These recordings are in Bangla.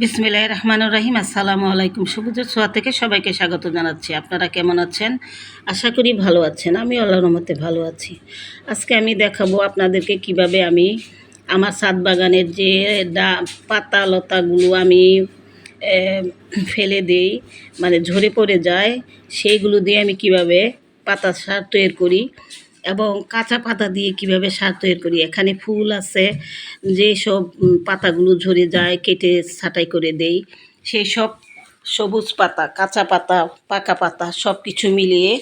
বিসমিল্লাহ রহমানুর রহিম। আসসালামু আলাইকুম। সবুজের ছোঁয়া থেকে সবাইকে স্বাগত জানাচ্ছি। আপনারা কেমন আছেন? আশা করি ভালো আছেন। আমি আল্লাহর রহমতে ভালো আছি। আজকে আমি দেখাবো আপনাদেরকে কীভাবে আমি আমার সাত বাগানের যে ডা, পাতা লতাগুলো আমি ফেলে দেই মানে ঝরে পড়ে যায়, সেইগুলো দিয়ে আমি কীভাবে পাতা সার তৈরি করি এবং কাঁচা পাতা দিয়ে কীভাবে সার তৈরি করি। এখানে ফুল আছে যেসব উম, পাতাগুলো ঝরে যায় কেটে ছাঁটাই করে দেই সেই সব সবুজ পাতা কাঁচা পাতা পাকা পাতা সব কিছু মিলিয়ে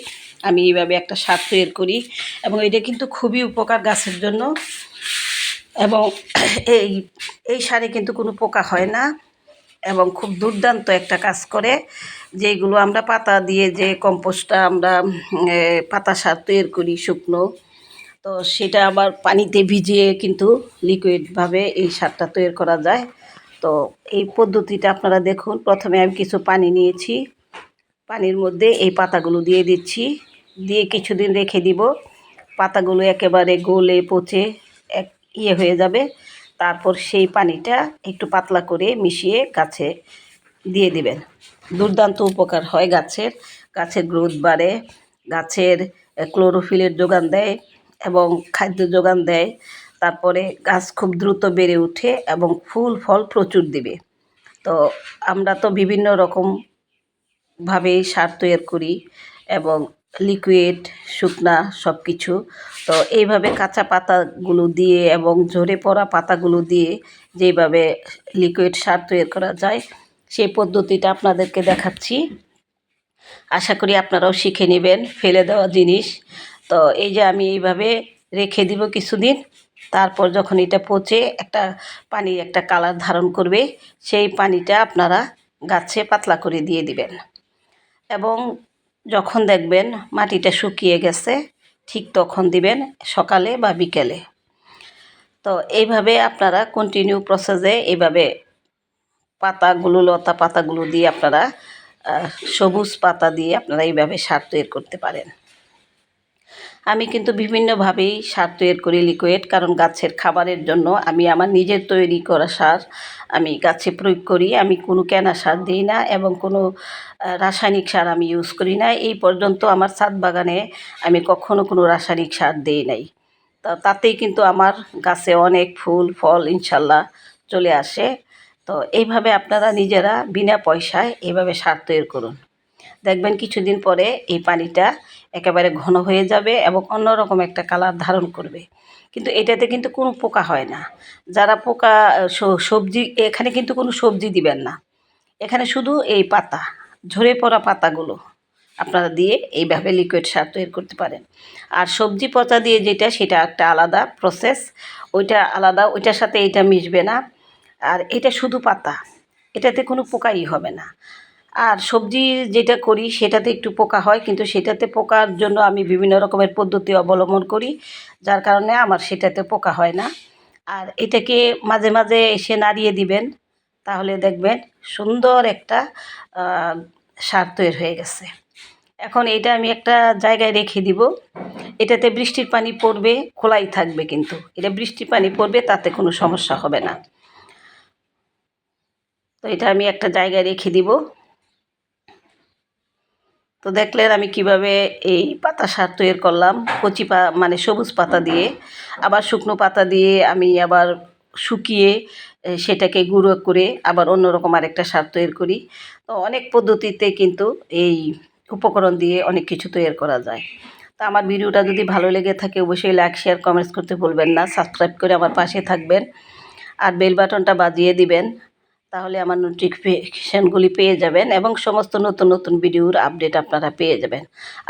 আমি এইভাবে একটা সার তৈরি করি এবং এটা কিন্তু খুবই উপকার গাছের জন্য এবং এই এই সারে কিন্তু কোনো পোকা হয় না এবং খুব দুর্দান্ত একটা কাজ করে। যেগুলো আমরা পাতা দিয়ে যে কম্পোস্টটা আমরা পাতা সার তৈরি করি শুকনো, তো সেটা আবার পানিতে ভিজিয়ে কিন্তু লিকুইডভাবে এই সারটা তৈরি করা যায়। তো এই পদ্ধতিটা আপনারা দেখুন, প্রথমে আমি কিছু পানি নিয়েছি। পানির মধ্যে এই পাতাগুলো দিয়ে দিচ্ছি। দিয়ে কিছুদিন রেখে দিব। পাতাগুলো একেবারে গলে, পচে এক ইয়ে হয়ে যাবে। তারপর সেই পানিটা একটু পাতলা করে মিশিয়ে গাছে দিয়ে দিবেন। দুর্দান্ত উপকার হয় গাছের। গাছের গ্রোথ বাড়ে, গাছের ক্লোরোফিলের যোগান দেয় এবং খাদ্য যোগান দেয়। তারপরে গাছ খুব দ্রুত বেড়ে ওঠে এবং ফুল, ফল প্রচুর দিবে। তো আমরা তো বিভিন্ন রকম ভাবে সার তৈরি করি এবং লিকুইড, শুকনা সব কিছু তো এইভাবে কাঁচা পাতাগুলো দিয়ে এবং ঝরে পড়া পাতাগুলো দিয়ে যেভাবে লিকুইড সার তৈরি করা যায় সেই পদ্ধতিটা আপনাদেরকে দেখাচ্ছি। আশা করি আপনারাও শিখে নেবেন, ফেলে দেওয়া জিনিস। তো এই যে আমি এইভাবে রেখে দিব কিছুদিন, তারপর যখন এটা পচে একটা পানির একটা কালার ধারণ করবে, সেই পানিটা আপনারা গাছে পাতলা করে দিয়ে দিবেন। এবং যখন দেখবেন মাটিটা শুকিয়ে গেছে, ঠিক তখন দিবেন সকালে বা বিকেলে। তো এইভাবে আপনারা কন্টিনিউ প্রসেসে এইভাবে পাতাগুলো, লতা পাতাগুলো দিয়ে আপনারা সবুজ পাতা দিয়ে আপনারা এইভাবে সার তৈরি করতে পারেন। আমি কিন্তু বিভিন্নভাবেই সার তৈরি করি লিকুইড কারণ গাছের খাবারের জন্য আমি আমার নিজের তৈরি করা সার আমি গাছে প্রয়োগ করি। আমি কোনো কেনা সার দিই না এবং কোনো রাসায়নিক সার আমি ইউজ করি না। এই পর্যন্ত আমার ছাদ বাগানে আমি কখনো কোনো রাসায়নিক সার দিই নাই। তা, তাতেই কিন্তু আমার গাছে অনেক ফুল, ফল ইনশাল্লাহ চলে আসে। তো এইভাবে আপনারা নিজেরা বিনা পয়সায় এইভাবে সার তৈরি করুন। দেখবেন কিছুদিন পরে এই পানিটা একেবারে ঘন হয়ে যাবে এবং অন্যরকম একটা কালার ধারণ করবে। কিন্তু এটাতে কিন্তু কোনো পোকা হয় না। যারা পোকা সবজি, এখানে কিন্তু কোনো সবজি দিবেন না। এখানে শুধু এই পাতা, ঝরে পড়া পাতাগুলো আপনারা দিয়ে এইভাবে লিকুইড সার তৈরি করতে পারেন। আর সবজি পচা দিয়ে যেটা, সেটা একটা আলাদা প্রসেস ওইটা আলাদা, ওইটার সাথে এটা মিশবে না। আর এটা শুধু পাতা। এটাতে কোনো পোকাই হবে না। আর সবজি যেটা করি, সেটাতে একটু পোকা হয়, কিন্তু সেটাতে পোকার জন্য আমি বিভিন্ন রকমের পদ্ধতি অবলম্বন করি, যার কারণে আমার সেটাতে পোকা হয় না। আর এটাকে মাঝে মাঝে এসে নাড়িয়ে দিবেন, তাহলে দেখবেন সুন্দর একটা সার তৈরি হয়ে গেছে। এখন এটা আমি একটা জায়গায় রেখে দিব। এটাতে বৃষ্টির পানি পড়বে, খোলাই থাকবে কিন্তু। এটা বৃষ্টির পানি পড়বে, তাতে কোনো সমস্যা হবে না। তো এটা আমি একটা জায়গায় রেখে দিব। তো দেখলেন আমি কীভাবে এই পাতা সার তৈরি করলাম, কচি পা মানে সবুজ পাতা দিয়ে। আবার শুকনো পাতা দিয়ে আমি আবার শুকিয়ে সেটাকে গুঁড়ো করে আবার অন্যরকম আরেকটা সার তৈরি করি। তো অনেক পদ্ধতিতে কিন্তু এই উপকরণ দিয়ে অনেক কিছু তৈরি করা যায়। তো আমার ভিডিওটা যদি ভালো লেগে থাকে অবশ্যই লাইক, শেয়ার, কমেন্টস করতে ভুলবেন না। সাবস্ক্রাইব করে আমার পাশে থাকবেন। আর বেল বাটনটা বাজিয়ে দিবেন। তাহলে আমার নোটিফিকেশানগুলি পেয়ে যাবেন এবং সমস্ত নতুন নতুন ভিডিওর আপডেট আপনারা পেয়ে যাবেন।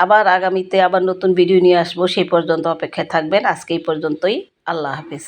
আবার আগামীতে আবার নতুন ভিডিও নিয়ে আসব, সেই পর্যন্ত অপেক্ষায় থাকবেন। আজকে এই পর্যন্তই। আল্লাহ হাফিজ।